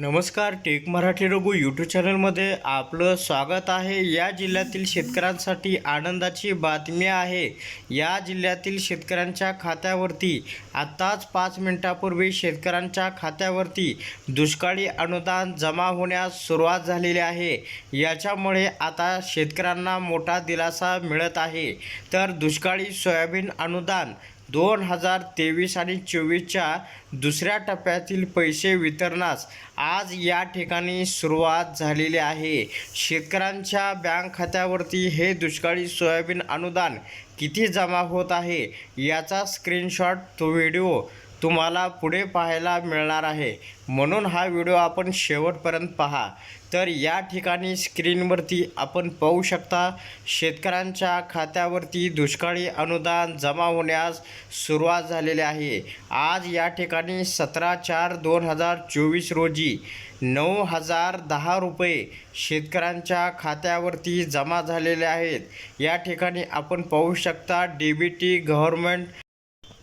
नमस्कार take Marathi Raghu YouTube चॅनलमध्ये आपलं स्वागत आहे. या जिल्ह्यातील शेतकऱ्यांसाठी आनंदाची बातमी आहे. या जिल्ह्यातील शेतकऱ्यांच्या खात्यावरती आत्ताच पाच मिनिटापूर्वी शेतकऱ्यांच्या खात्यावरती दुष्काळी अनुदान जमा होण्यास सुरुवात झालेली आहे. याच्यामुळे आता शेतकऱ्यांना मोठा दिलासा मिळत आहे. तर दुष्काळी सोयाबीन अनुदान दोन हजार तेवीस आणि चोवीसच्या दुसऱ्या टप्प्यातील पैसे वितरणास आज या ठिकाणी सुरुवात झालेली आहे. शेतकऱ्यांच्या बँक खात्यावरती हे दुष्काळी सोयाबीन अनुदान किती जमा होत आहे याचा स्क्रीनशॉट तो व्हिडिओ तुम्हाला पुढे पाहायला मिळणार आहे. म्हणून हा व्हिडिओ आपण शेवटपर्यंत पहा. तर या ठिकाणी स्क्रीनवरती आपण पाहू शकता शेतकऱ्यांच्या खात्यावरती दुष्काळी अनुदान जमा होण्यास सुरुवात झालेली आहे. आज या ठिकाणी सतरा चार दोन हजार चोवीस रोजी नऊ हजार दहा रुपये शेतकऱ्यांच्या खात्यावरती जमा झालेले आहेत. या ठिकाणी आपण पाहू शकता डी बी टी गव्हर्मेंट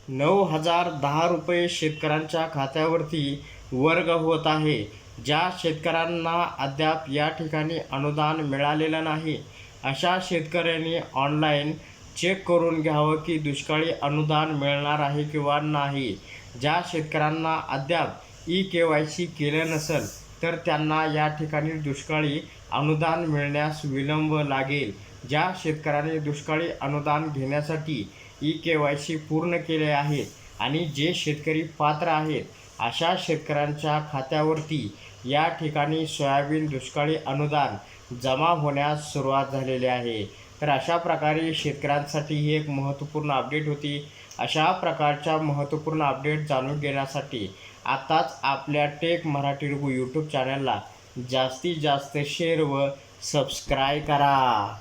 नऊ हजार दहा रुपये शेतकऱ्यांच्या खात्यावरती वर्ग होत आहे. ज्या शेतकऱ्यांना अद्याप या ठिकाणी अनुदान मिळालेलं नाही अशा शेतकऱ्यांनी ऑनलाईन चेक करून घ्यावं की दुष्काळी अनुदान मिळणार आहे किंवा नाही. ज्या शेतकऱ्यांना अद्याप ई के वाय सी केलं नसेल तर त्यांना या ठिकाणी दुष्काळी अनुदान मिळण्यास विलंब लागेल. ज्या शेतकऱ्यांनी दुष्काळी अनुदान घेण्यासाठी ई के वाय सी पूर्ण केले आहेत आणि जे शेतकरी पात्र आहेत अशा शेतकऱ्यांच्या खात्यावरती या ठिकाणी सोयाबीन दुष्काळी अनुदान जमा होण्यास सुरुवात झालेली आहे. तर अशा प्रकारे शेतकऱ्यांसाठी ही एक महत्त्वपूर्ण अपडेट होती. अशा प्रकारच्या महत्त्वपूर्ण अपडेट जाणून घेण्यासाठी आत्ताच आपल्या टेक मराठी रुगू यूट्यूब चॅनलला जास्तीत जास्त शेअर व सबस्क्राईब करा.